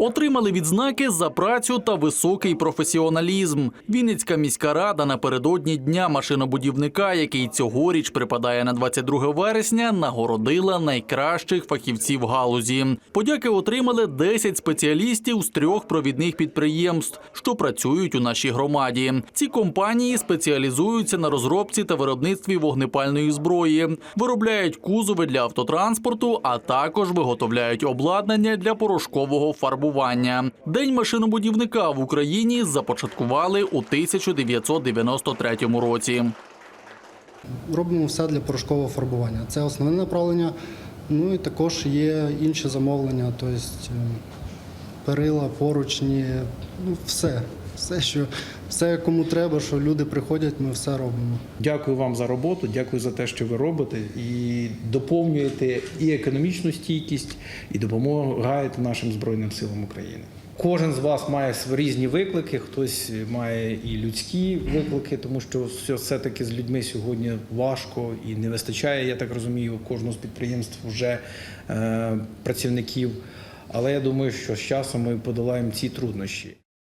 Отримали відзнаки за працю та високий професіоналізм. Вінницька міська рада напередодні дня машинобудівника, який цьогоріч припадає на 22 вересня, нагородила найкращих фахівців галузі. Подяки отримали 10 спеціалістів з трьох провідних підприємств, що працюють у нашій громаді. Ці компанії спеціалізуються на розробці та виробництві вогнепальної зброї, виробляють кузови для автотранспорту, а також виготовляють обладнання для порошкового фарбування. День машинобудівника в Україні започаткували у 1993 році. Робимо все для порошкового фарбування. Це основне направлення. Ну і також є інші замовлення, тобто е, перила, поручні, ну все. Все, що все кому треба, що люди приходять, ми все робимо. Дякую вам за роботу, дякую за те, що ви робите, і доповнюєте і економічну стійкість, і допомагаєте нашим Збройним силам України. Кожен з вас має різні виклики, хтось має і людські виклики, тому що все- все-таки з людьми сьогодні важко і не вистачає, я так розумію, кожного з підприємств вже е, працівників. Але я думаю, що з часом ми подолаємо ці труднощі.